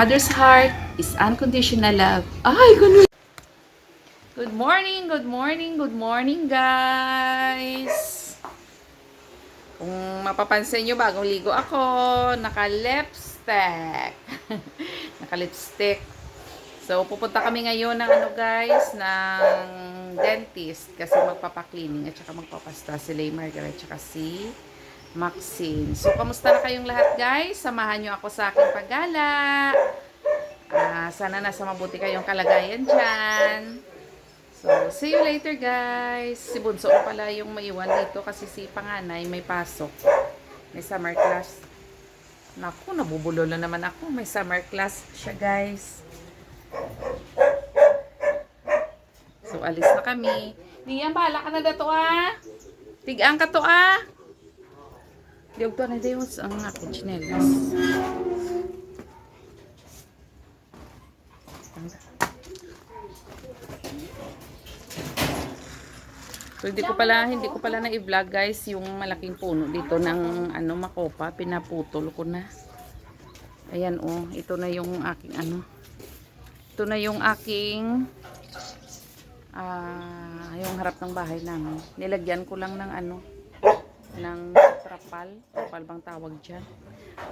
mother's heart is unconditional love. Ay, ganun. Good morning, good morning, good morning, guys. Kung mapapansin nyo, bagong ligo ako, naka-lipstick. naka-lipstick. So, pupunta kami ngayon ng ano guys, ng dentist kasi magpapa-cleaning at saka magpapasta si Lay Margaret at saka si Maxine. So, kamusta na kayong lahat guys? Samahan nyo ako sa aking paggala. Ah, sana nasa mabuti kayong kalagayan dyan. So, see you later guys. Si Bunso pala yung maiwan dito kasi si Panganay may pasok. May summer class. Naku, nabubulo na naman ako. May summer class siya guys. So, alis na kami. Niyan, bahala ka na dato ah. Tigaan ka to ah. Diyog to na Diyos ang aking chinelas. So, hindi ko pala, hindi ko pala na i-vlog guys yung malaking puno dito ng ano, makopa. Pinaputol ko na. Ayan oh, ito na yung aking ano. Ito na yung aking ah, yung harap ng bahay namin. Nilagyan ko lang ng ano, ng trapal. Trapal bang tawag dyan.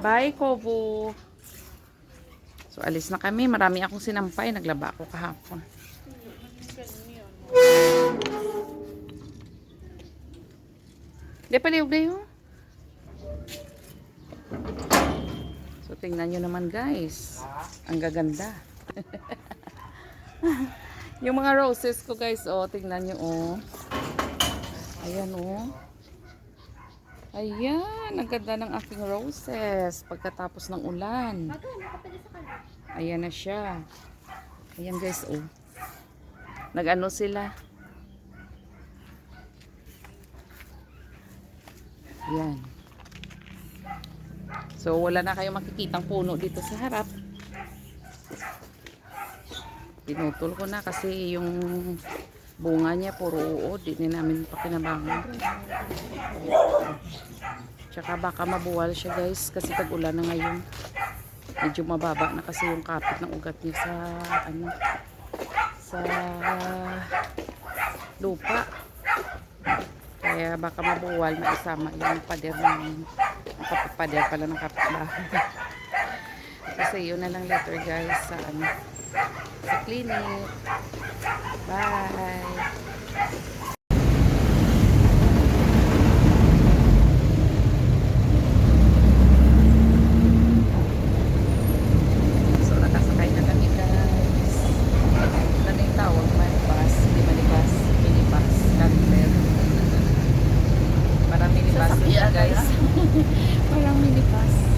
Bye, Kobo! So, alis na kami. Marami akong sinampay. Naglaba ako kahapon. Di paliw na yun. So, tingnan nyo naman guys. Ang gaganda. yung mga roses ko guys, oh, tingnan nyo, oh. Ayan, oh. Ayan, ang ganda ng aking roses pagkatapos ng ulan. Ayan na siya. Ayan guys, oh. Nag-ano sila. Ayan. So, wala na kayong makikitang puno dito sa harap. Pinutol ko na kasi yung bunga niya puro uod. Di na namin pakinabangan. Tsaka baka mabuwal siya guys kasi pag ulan na ngayon. Medyo mababa na kasi yung kapit ng ugat niya sa ano sa lupa. Kaya baka mabuwal na isama yung pader. Ang kapapader pala ng kapitbahay. Kasi yun na lang later guys sa ano sa clinic. Bye! So nakasakay na kami guys. Ano na yung tawag? Minibus, hindi minibus, minibus, canter. Parang minibus siya guys. Parang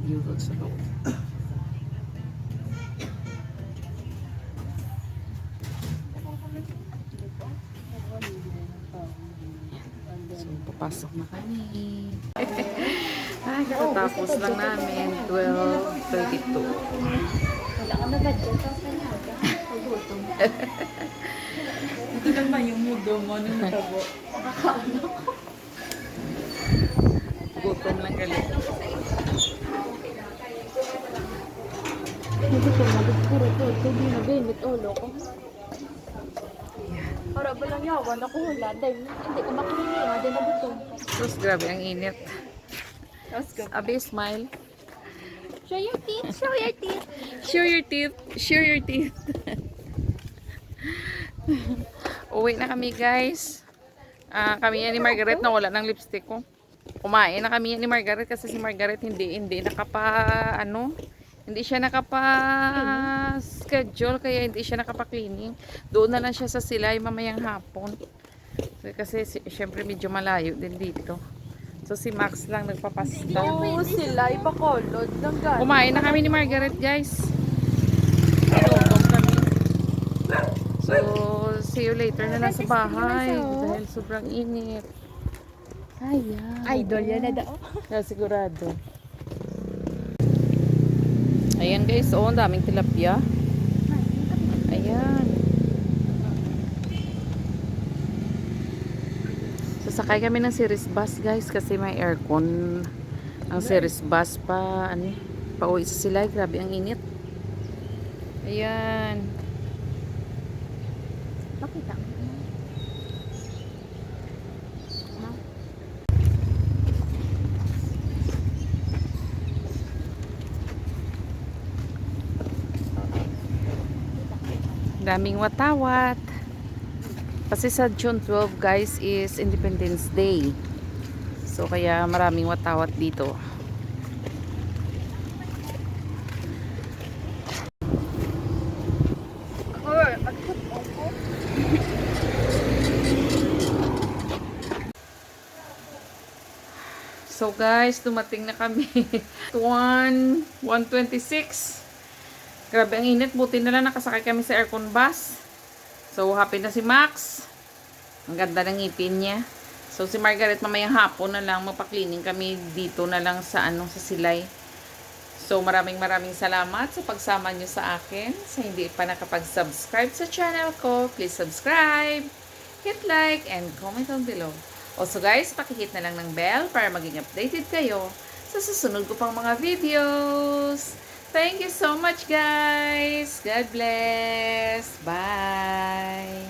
100 euros alone. So, papasok na kami. Ay, ah, katatapos lang namin. 12.32. Wala ka na budget. Pagutom. Ito naman yung mudo oh, mo nung natabo. Nakakaano ko. Gutom lang galit. Hindi ko magpuro to. Hindi na gamit ulo ko. Para ba lang yawan ako wala. Dahil hindi ko makinig. Dahil nagutom. Sus, grabe ang init. Go. Abi, smile. Show your teeth. Show your teeth. Show your teeth. Show your teeth. Uwi na kami, guys. Ah, kami yan ni Margaret na wala ng lipstick ko. Kumain na kami yan ni Margaret kasi si Margaret hindi hindi nakapa ano, hindi siya nakapa schedule kaya hindi siya nakapa-cleaning. Doon na lang siya sa silay mamayang hapon. Kasi si- syempre medyo malayo din dito. So si Max lang nagpapasta. Oo, sila ipakolod ng gano'n. Kumain na kami ni Margaret, guys. Inutom kami. So, see you later na lang sa bahay. Dahil sobrang init. Ayan. Idol yan na daw. Sigurado. Ayan guys, oh, ang daming tilapia. Ayan. Sasakay kami ng series bus guys kasi may aircon. Ang series bus pa, ano, pa uwi sa sila. Grabe ang init. Ayan. Daming watawat. Kasi sa June 12 guys is Independence Day. So kaya maraming watawat dito. So guys, dumating na kami. 1, 126. Grabe ang init. Buti na lang nakasakay kami sa aircon bus. So happy na si Max. Ang ganda ng ngipin niya. So si Margaret mamayang hapon na lang magpa-cleaning kami dito na lang sa ano sa Silay. So maraming maraming salamat sa pagsama niyo sa akin. Sa hindi pa nakapag-subscribe sa channel ko, please subscribe, hit like, and comment down below. Also guys, pakihit na lang ng bell para maging updated kayo sa susunod ko pang mga videos. Thank you so much, guys. God bless. Bye.